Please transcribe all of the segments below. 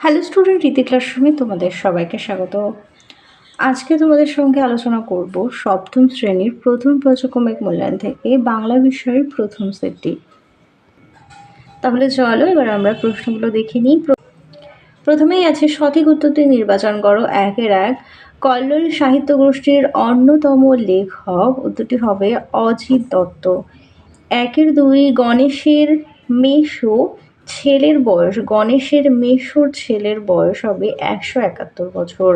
Hello student রীতি ক্লাসরুমে তোমাদের সবাইকে স্বাগত। আজকে তোমাদের সঙ্গে আলোচনা করব সপ্তম শ্রেণির প্রথম পর্যক্রমিক মূল্যায়ন থেকে বাংলা বিষয়ের প্রথম সেটটি। তাহলে চলো, এবার আমরা প্রশ্নগুলো দেখে নিই। প্রথমেই আছে সঠিক উত্তরটি নির্বাচন করো। একের এক, কল্লোল সাহিত্য গোষ্ঠীর অন্যতম লেখক, উত্তরটি হবে অজিত দত্ত। একের দুই, গণেশের মেশো ছেলের বয়স, গণেশের মেশোর ছেলের বয়স হবে একশো একাত্তর বছর।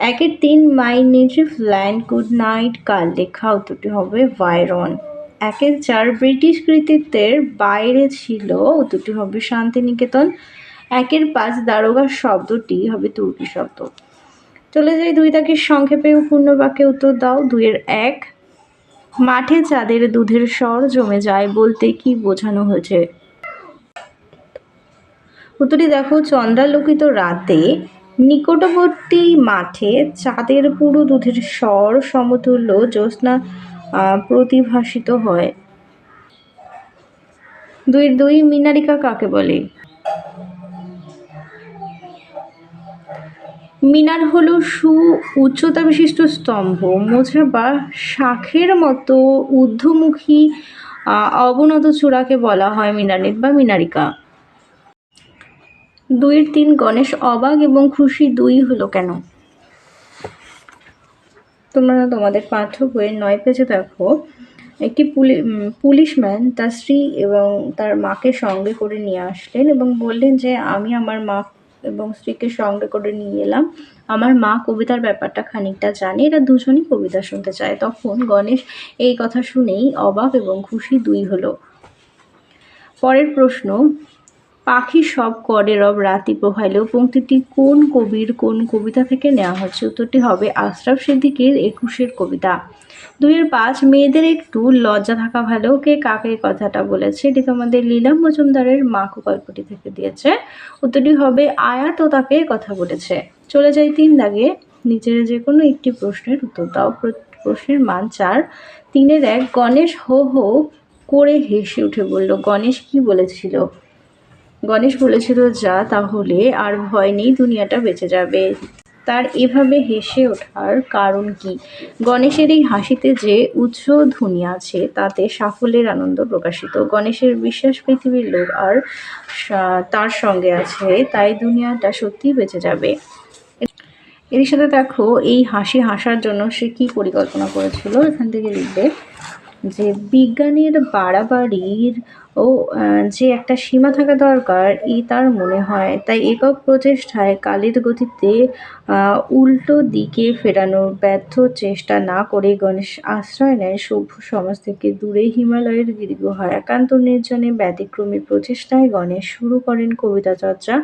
একের তিন my native land good night কাল লেখা উত্তরটি হবে ভাইরন। একের চার ব্রিটিশ কৃতিত্বের বাইরে ছিল উত্তরটি হবে শান্তিনিকেতন। একের পাঁচ দারোগা শব্দটি হবে তুর্কি শব্দ। চলে যাই দুই তাকে সংক্ষেপে পূর্ণ বাক্যে উত্তর দাও। দুইয়ের এক, মাঠে চাঁদের দুধের স্বর জমে যায় বলতে কি বোঝানো হয়েছে? উত্তরটি দেখো, চন্দ্রালোকিত রাতে নিকটবর্তী মাঠে চাঁদের পুরো দুধের স্বর সমতুল্য জ্যোৎস্না প্রতিভাসিত হয়। দুই দুই মিনারিকা কাকে বলে? মিনার হলো সু উচ্চতা বিশিষ্ট স্তম্ভ মোছা বা শাখের মতো ঊর্ধ্বমুখী অবনত চূড়াকে বলা হয় মিনারেট বা মিনারিকা। দুইয়ের তিন গণেশ অবাক এবং খুশি দুই হলো কেন? তোমরা তোমাদের পাঠ্য বইয়ের নয় পেজে দেখো, একটি পুলিশম্যান তার স্ত্রী এবং তার মাকে সঙ্গে করে নিয়ে আসলেন এবং বললেন যে, আমি আমার মা এবং স্ত্রীকে সঙ্গে করে নিয়ে এলাম। আমার মা কবিতার ব্যাপারটা খানিকটা জানে, এরা দুজনই কবিতা শুনতে চায়। তখন গণেশ এই কথা শুনেই অবাক এবং খুশি দুই হলো। পরের প্রশ্ন পাখি সব করে, রব রাতি পোহাইলেও পঙ্ক্তিটি কোন কবির, কোন কবিতা থেকে নেওয়া হচ্ছে উত্তরটি হবে আশরাফ সিদ্দিকের একুশের কবিতা। দুইয়ের পাঁচ, মেয়েদের একটু লজ্জা থাকা ভালো। কে কাকে কথাটা বলেছে? এটি তোমাদের লীলাম মজুমদারের মাকু গল্পটি থেকে দিয়েছে। উত্তরটি হবে আয়া তো তাকে কথা বলেছে। চলে যাই তিন দাগে। নিচের যে কোনো একটি প্রশ্নের উত্তর দাও। প্রশ্নের মান চার। তিনের এক, গণেশ হো হো করে হেসে উঠে বলল, গণেশ কি বলেছিল? গণেশ বলেছিল, যা তাহলে আর ভয় নেই, দুনিয়াটা বেঁচে যাবে। তার এভাবে হেসে ওঠার কারণ কি? গণেশের এই হাসিতে যে উচ্চ ধ্বনি আছে, তাতে সাফল্যের আনন্দ প্রকাশিত। গণেশের বিশ্বাস পৃথিবীর লোক আর তার সঙ্গে আছে, তাই দুনিয়াটা সত্যিই বেঁচে যাবে। এর সাথে দেখো, এই হাসি হাসার জন্য সে কি পরিকল্পনা করেছিল? এখান থেকে লিখবে যে, বিজ্ঞানের বাড়াবাড়ির ও যে একটা সীমা থাকা দরকার এই তার মনে হয়। তাই একক প্রচেষ্টায় কালের গতিতে উল্টো দিকে ফেরানোর ব্যর্থ চেষ্টা না করে গণেশ আশ্রয় নেয় সভ্য সমাজ থেকে দূরে হিমালয়ের গিরিগুহা একান্ত নির্জনে ব্যতিক্রমী প্রচেষ্টায় গণেশ শুরু করেন কবিতা চর্চা,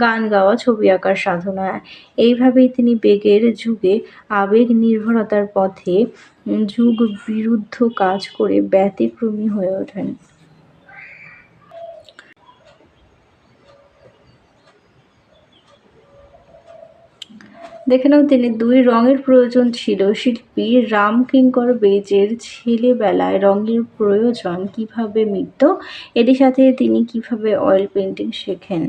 গান গাওয়া, ছবি আঁকার সাধনা। এইভাবেই তিনি বেগের যুগে আবেগ নির্ভরতার পথে যুগ বিরুদ্ধ কাজ করে ব্যতিক্রমী হয়ে ওঠেন। দেখে নাও, তিনি দুই রঙের প্রয়োজন ছিল। শিল্পী রামকিঙ্কর বেজের ছেলেবেলায় রঙের প্রয়োজন কীভাবে মিটত? এটির সাথে তিনি কীভাবে অয়েল পেন্টিং শেখেন?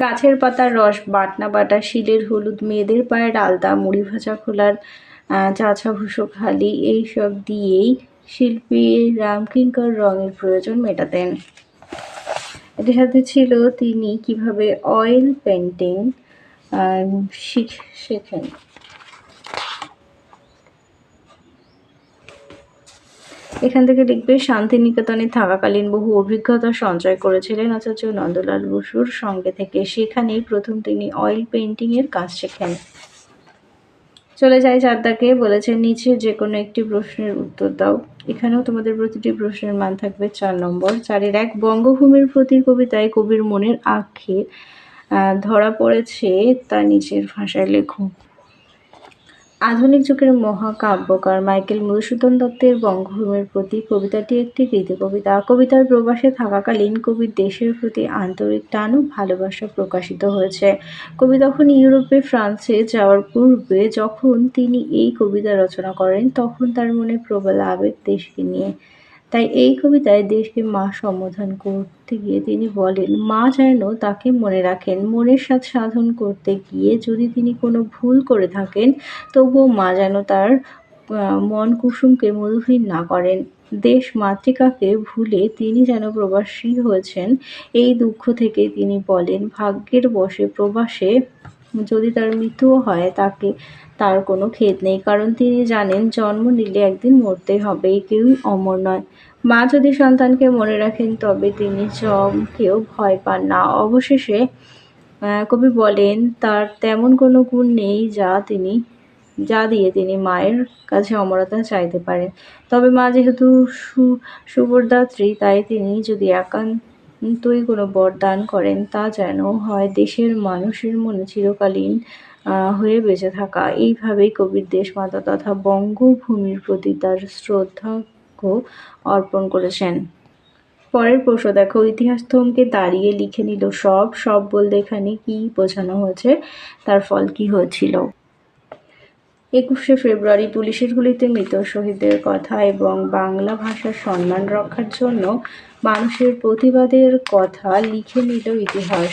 গাছের পাতার রস, বাটনা বাটা, শিলের হলুদ, মেয়েদের পায়ের আলতা, মুড়ি ভাজা খোলার চাচা ভুষো খালি, এইসব দিয়েই শিল্পী রামকিঙ্কর রঙের প্রয়োজন মেটাতেন। এটির সাথে ছিল তিনি কীভাবে অয়েল পেন্টিং শেখেন। এখান থেকে লিখবে শান্তিনিকেতনে থাকাকালীন বহু অভিজ্ঞতা সঞ্চয় করেছিলেন আচার্য নন্দলাল বসুর সঙ্গে থেকে। সেখানেই প্রথম তিনি অয়েল পেন্টিংয়ের কাজ শেখেন। চলে যাই চারদাকে বলেছে নিচে যে কোনো একটি প্রশ্নের উত্তর দাও। এখানেও তোমাদের প্রতিটি প্রশ্নের মান থাকবে চার নম্বর। চারের এক বঙ্গভূমির প্রতি কবিতায় কবির মনের আক্ষে আহ, ধরা পড়েছে তা নিজের ভাষায় লেখো। আধুনিক যুগের মহাকাব্যকার মাইকেল মধুসূদন দত্তের বঙ্গভূমির প্রতি কবিতাটি একটি গীতি কবিতা কবিতার প্রবাসে থাকাকালীন কবির দেশের প্রতি আন্তরিক টান ও ভালোবাসা প্রকাশিত হয়েছে। কবি তখন ইউরোপে, ফ্রান্সে যাওয়ার পূর্বে যখন তিনি এই কবিতা রচনা করেন, তখন তার মনে প্রবল আবেগ দেশকে নিয়ে তাই এই কবিতায় দেশকে মা সম্বোধন করতে গিয়ে তিনি বলেন, মা যেন তাকে মনে রাখেন, মনের সাথ সাধন করতে গিয়ে যদি তিনি কোনো ভুল করে থাকেন, তবুও মা যেন তার মন কুসুমকে মধুহীন না করেন। দেশ মাতৃকাকে ভুলে তিনি যেন প্রবাসী হয়েছেন, এই দুঃখ থেকে তিনি বলেন, ভাগ্যের বসে প্রবাসে যদি তার মৃত্যুও হয়, তাকে তার কোনো খেদ নেই। কারণ তিনি জানেন, জন্ম নিলে একদিন মরতে হবে কেউই অমর নয়। মা যদি সন্তানকে মনে রাখেন, তবে তিনি জমকেও ভয় পান না। অবশেষে কবি বলেন, তার তেমন কোনো গুণ নেই যা তিনি, যা দিয়ে তিনি মায়ের কাছে অমরতা চাইতে পারেন। তবে মা যেহেতু সুবরদাত্রী, তাই তিনি যদি একান্তই কোনো বরদান করেন। তা যেন হয় দেশের মানুষের মনে চিরকালীন হয়ে বেঁচে থাকা। এইভাবেই কবির দেশমাতা তথা বঙ্গভূমির প্রতি তার শ্রদ্ধাজ্ঞ অর্পণ করেছেন। পরের প্রশ্ন দেখো, ইতিহাস থমকে দাঁড়িয়ে লিখে নিল সব সব বলতে এখানে কি বোঝানো হয়েছে? তার ফল কি হয়েছিল? একুশে ফেব্রুয়ারি পুলিশের গুলিতে মৃত শহীদদের কথা এবং বাংলা ভাষার সম্মান রক্ষার জন্য মানুষের প্রতিবাদের কথা লিখে নিল ইতিহাস।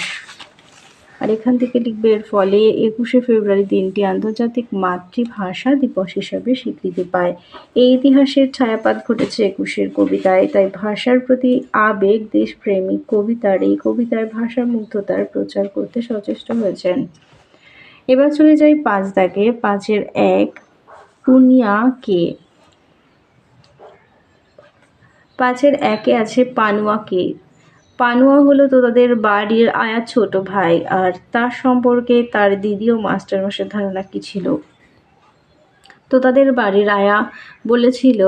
আর এখান থেকে লিখবে, এর ফলে একুশে ফেব্রুয়ারি দিনটি আন্তর্জাতিক মাতৃভাষা দিবস হিসাবে স্বীকৃতি পায়। এই ইতিহাসের ছায়াপাত ঘটেছে একুশের কবিতায়, তাই ভাষার প্রতি আবেগ দেশপ্রেমিক কবিতার এই কবিতায় ভাষা মুগ্ধতার প্রচার করতে সচেষ্ট হয়েছেন। এবার চলে যাই পাঁচ দাগে। পাঁচের এক পুনিয়া কে? পাঁচের একে আছে পানুয়া কে? পানুয়া হলো তো তাদের বাড়ির আয়া ছোট ভাই, আর তার সম্পর্কে তার দিদি ও মাস্টারমশের ধারণা কি ছিল? তো তাদের বাড়ির আয়া বলেছিল,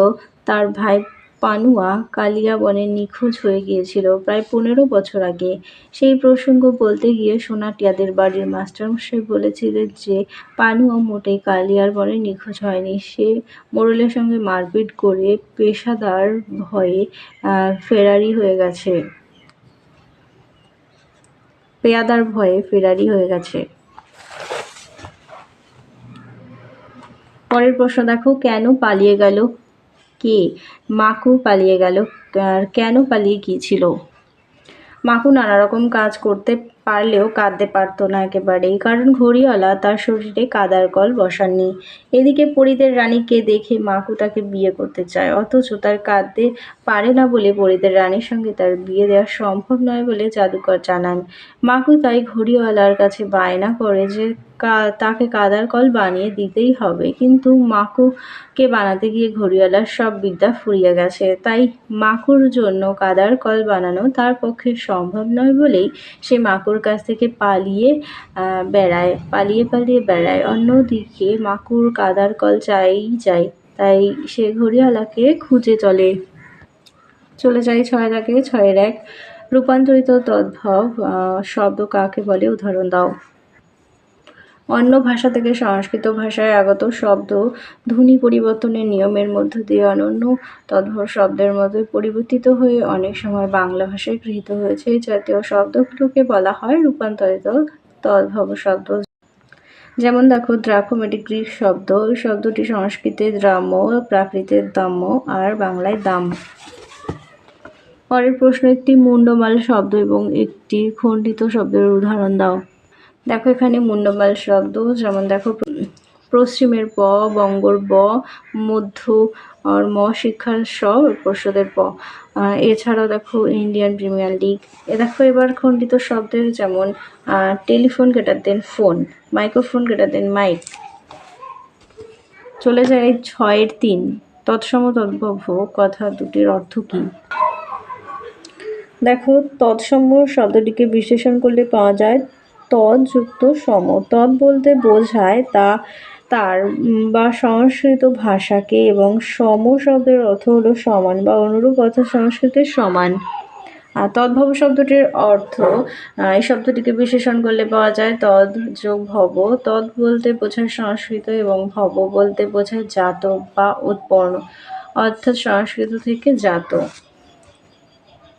তার ভাই পানুয়া কালিয়া বনে নিখোঁজ হয়ে গিয়েছিল প্রায় পনেরো বছর আগে। সেই প্রসঙ্গ বলতে গিয়ে সোনাটিয়াদের বাড়ির মাস্টারমশাই বলেছিলেন যে, পানুয়া মোটেই কালিয়ার বনে নিখোঁজ হয়নি। সে মোড়লের সঙ্গে মারপিট করে পেশাদার ভয়ে ফেরারি হয়ে গেছে। পেয়াদার ভয়ে ফেরারি হয়ে গেছে। পরের প্রশ্ন দেখো, কেন পালিয়ে গেল? কে? মাকু পালিয়ে গেল। আর কেন পালিয়ে গিয়েছিল? মাকু নানা রকম কাজ করতে পারলেও কাঁদতে পারতো না একেবারেই। কারণ ঘড়িওয়ালা তার শরীরে কাদার কল বসাননি। এদিকে পরিদের রানীকে দেখে মাকু তাকে বিয়ে করতে চায়। অথচ তার কাঁদতে পারে না বলে পরিদের রানীর সঙ্গে তার বিয়ে দেওয়া সম্ভব নয় বলে জাদুকর জানান। মাকু তাই ঘড়িওয়ালার কাছে বায়না করে যে তাকে কাদার কল বানিয়ে দিতেই হবে। কিন্তু মাকুকে বানাতে গিয়ে ঘড়িওয়ালার সব বিদ্যা ফুরিয়ে গেছে। তাই মাকুর জন্য কাদার কল বানানো তার পক্ষে সম্ভব নয় বলেই সে মাকুর কাছ থেকে পালিয়ে বেড়ায়। পালিয়ে পালিয়ে বেড়ায়। অন্যদিকে মাকুর কাদার কল চাই চাই তাই সে ঘড়িওয়ালাকে খুঁজে চলে। চলে যায় ছয় দাগে ছয়ের এক রূপান্তরিত তদ্ভব শব্দ কাকে বলে? উদাহরণ দাও। অন্য ভাষা থেকে সংস্কৃত ভাষায় আগত শব্দ ধ্বনি পরিবর্তনের নিয়মের মধ্য দিয়ে অনন্য তদ্ভব শব্দের মধ্যে পরিবর্তিত হয়ে অনেক সময় বাংলা ভাষায় গৃহীত হয়েছে। এই জাতীয় শব্দগুলোকে বলা হয় রূপান্তরিত তদ্ভব শব্দ। যেমন দেখো দ্রাকোমেটি গ্রিক শব্দ শব্দটি সংস্কৃতে দ্রাম্য প্রাকৃতের দাম্য আর বাংলায় দাম পরের প্রশ্ন, একটি মুন্ডমাল শব্দ এবং একটি খণ্ডিত শব্দের উদাহরণ দাও। দেখো এখানে মুন্ডমাল শব্দ যেমন দেখো পশ্চিমের প, বঙ্গর ব, মধ্য আর ম শিক্ষার স পর্ষদের প। এছাড়াও দেখো ইন্ডিয়ান প্রিমিয়ার লিগ। এ দেখো এবার খণ্ডিত শব্দের যেমন টেলিফোন গেটার দেন ফোন, মাইক্রোফোন গেটার দেন মাইক। চলে যায় ছয়ের তিন, তৎসম তদ্ভব, কথা দুটির অর্থ কী? দেখো তৎসম শব্দটিকে বিশ্লেষণ করলে পাওয়া যায় তদ যুক্ত সম তদ বলতে বোঝায় তা, তার বা সংস্কৃত ভাষাকে এবং সম শব্দের অর্থ হলো সমান বা অনুরূপ অর্থ সংস্কৃতের সমান। আর তদ্ভব শব্দটির অর্থ এই শব্দটিকে বিশেষণ করলে পাওয়া যায় তদ যোগ ভব। তদ বলতে বোঝায় সংস্কৃত এবং ভব বলতে বোঝায় জাত বা উৎপন্ন, অর্থাৎ সংস্কৃত থেকে জাত।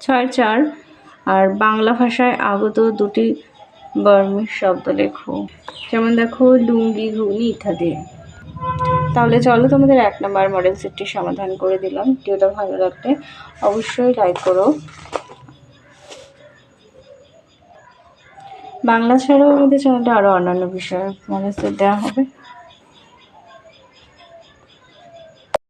ছয় চার, আর বাংলা ভাষায় আগত দুটি বর্মের শব্দ লেখো। যেমন দেখো, লুঙ্গি, ঘুগনি ইত্যাদি। তাহলে চলো তোমাদের এক নম্বর মডেল সেটটি সমাধান করে দিলাম। কেউটা ভালো লাগলে অবশ্যই লাইক করো। বাংলা ছাড়াও আমাদের চ্যানেলটা আরও অন্যান্য বিষয়ে মডেল সেট দেওয়া হবে।